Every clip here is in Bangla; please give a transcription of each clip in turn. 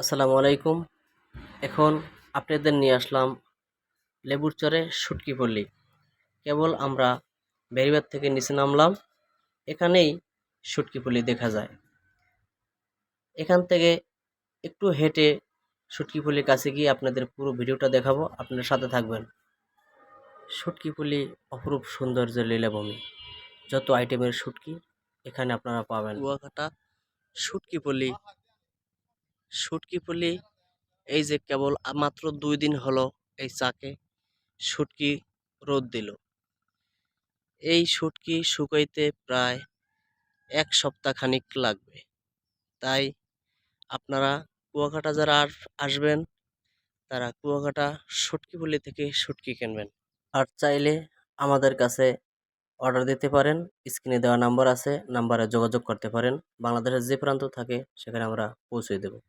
আসসালামু আলাইকুম। এখন আপনাদের নিয়ে আসলাম লেবুর চরে শুটকি পল্লী। কেবল আমরা বেরিবার থেকে নিচে নামলাম, এখানেই শুটকি পল্লী দেখা যায়। এখান থেকে একটু হেঁটে শুটকি পল্লীর কাছে গিয়ে আপনাদের পুরো ভিডিওটা দেখাবো, আপনার সাথে থাকবেন। শুটকি পল্লী অপরূপ সৌন্দর্যের লীলাভূমি। যত আইটেমের শুটকি এখানে আপনারা পাবেন। কুয়াকাটা শুটকি পল্লী শুটকিপল্লি এই যে কেবল মাত্র দুই দিন হলো এই চাকে শুটকি রোদ দিল। এই শুটকি শুকাইতে প্রায় এক সপ্তাহ খানিক লাগবে। তাই আপনারা কুয়াকাটা যারা আর- আসবেন, তারা কুয়াকাটা শুটকিপল্লি থেকে শুটকি কিনবেন। আর চাইলে আমাদের কাছে অর্ডার দিতে পারেন, স্ক্রিনে দেওয়া নাম্বার আছে, নাম্বারে যোগাযোগ করতে পারেন। বাংলাদেশের যে প্রান্ত থাকে, সেখানে আমরা পৌঁছে দেব।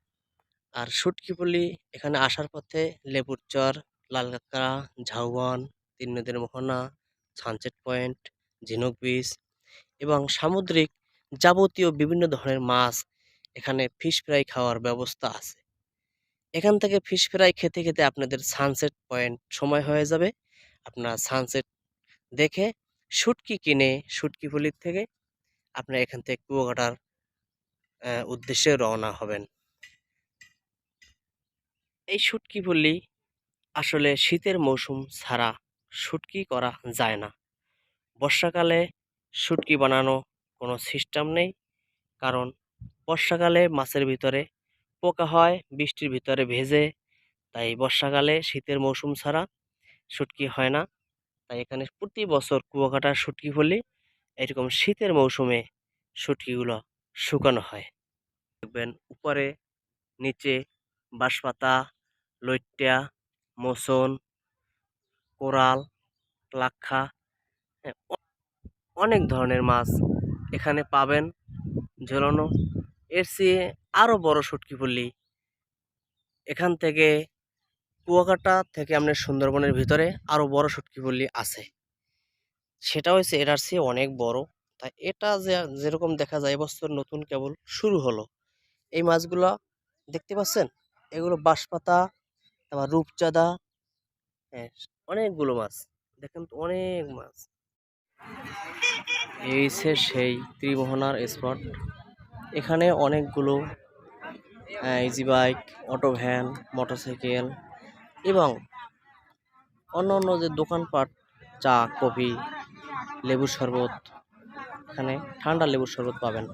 আর শুটকিপল্লি এখানে আসার পথে লেবুর চর, লাল কাঁকড়া ঝাউবন, তিন নদীর মোহনা সানসেট পয়েন্ট ঝিনুক বিচ এবং সামুদ্রিক যাবতীয় বিভিন্ন ধরনের মাছ এখানে ফিশ ফ্রাই খাওয়ার ব্যবস্থা আছে। এখান থেকে ফিশ ফ্রাই খেতে খেতে আপনাদের সানসেট পয়েন্ট সময় হয়ে যাবে। আপনার সানসেট দেখে শুটকি কিনে শুটকিপল্লির থেকে আপনার এখান থেকে কুয়াকাটার উদ্দেশ্যে রওনা হবেন। এই শুটকি পল্লী আসলে শীতের মৌসুম ছাড়া শুটকি করা যায় না। বর্ষাকালে শুটকি বানানো কোনো সিস্টেম নেই, কারণ বর্ষাকালে মাছের ভিতরে পোকা হয়, বৃষ্টির ভিতরে ভেজে, তাই বর্ষাকালে শীতের মৌসুম ছাড়া শুটকি হয় না। তাই এখানে প্রতি বছর কুয়াকাটার শুটকি পল্লী এরকম শীতের মৌসুমে শুটকিগুলো শুকানো হয়। দেখবেন উপরে, নিচে বাঁশপাতা লইট্টা মোসন কোরাল লাক্ষা হ্যাঁ, অনেক ধরনের মাছ এখানে পাবেন ঝোলানো। এর চেয়ে আরও বড় শুটকি পল্লী এখান থেকে কুয়াকাটা থেকে আপনার সুন্দরবনের ভিতরে আরও বড় শুটকি পল্লী আছে। সেটা হয়েছে এটার চেয়ে অনেক বড়। তাই এটা যে যেরকম দেখা যায় এবছর নতুন কেবল শুরু হলো। এই মাছগুলো দেখতে পাচ্ছেন? এগুলো বাঁশপাতা তারপর রূপচাঁদা। হ্যাঁ অনেকগুলো মাছ। দেখেন তো অনেক মাছ। এই সে সেই ত্রিমোহনার স্পট এখানে অনেকগুলো easy bike auto van motorcycle এবং অন্য অন্য যে দোকানপাট চা কফি লেবুর শরবত এখানে ঠান্ডা লেবুর শরবত পাবেন।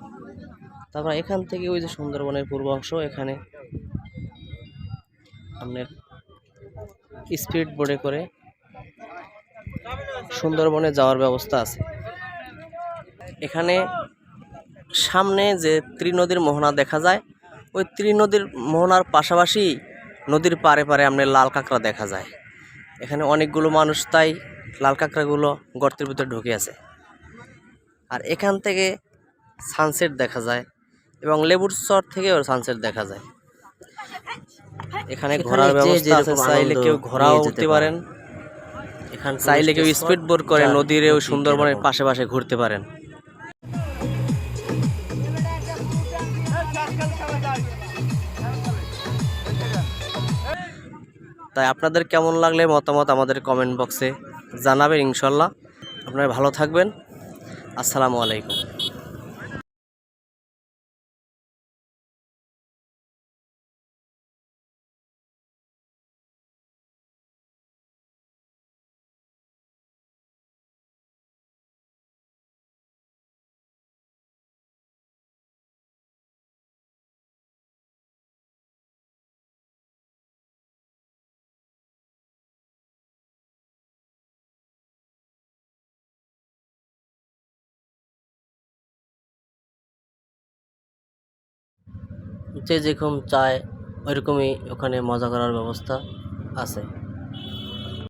তারপর এখান থেকে ওই যে সুন্দরবনের পূর্বাংশ এখানে আপনার স্পিড বোর্ডে করে সুন্দরবনে যাওয়ার ব্যবস্থা আছে। এখানে সামনে যে ত্রিনদীর মোহনা দেখা যায়, ওই ত্রিনদীর মোহনার পাশাপাশি নদীর পারে পারে আপনার লাল কাঁকড়া দেখা যায়। এখানে অনেকগুলো মানুষ তাই লাল কাঁকড়াগুলো গর্তের ভিতরে ঢুকে আছে। আর এখান থেকে সানসেট দেখা যায় এবং লেবুর চর থেকেও সানসেট দেখা যায়। এখানে ঘোরার ব্যবস্থা আছে চাইলে কেউ ঘোরাও উঠতে পারেন। এখানে চাইলে কেউ স্পিড বোর্ড করে নদীরেও সুন্দরবনের পাশে পাশে ঘুরতে পারেন। তাই আপনাদের কেমন লাগলে মতামত আমাদের কমেন্ট বক্সে জানাবেন ইনশাল্লাহ। আপনারা ভালো থাকবেন। আসসালামু আলাইকুম। যে যেরকম চায় ওইরকমই ওখানে মজা করার ব্যবস্থা আছে।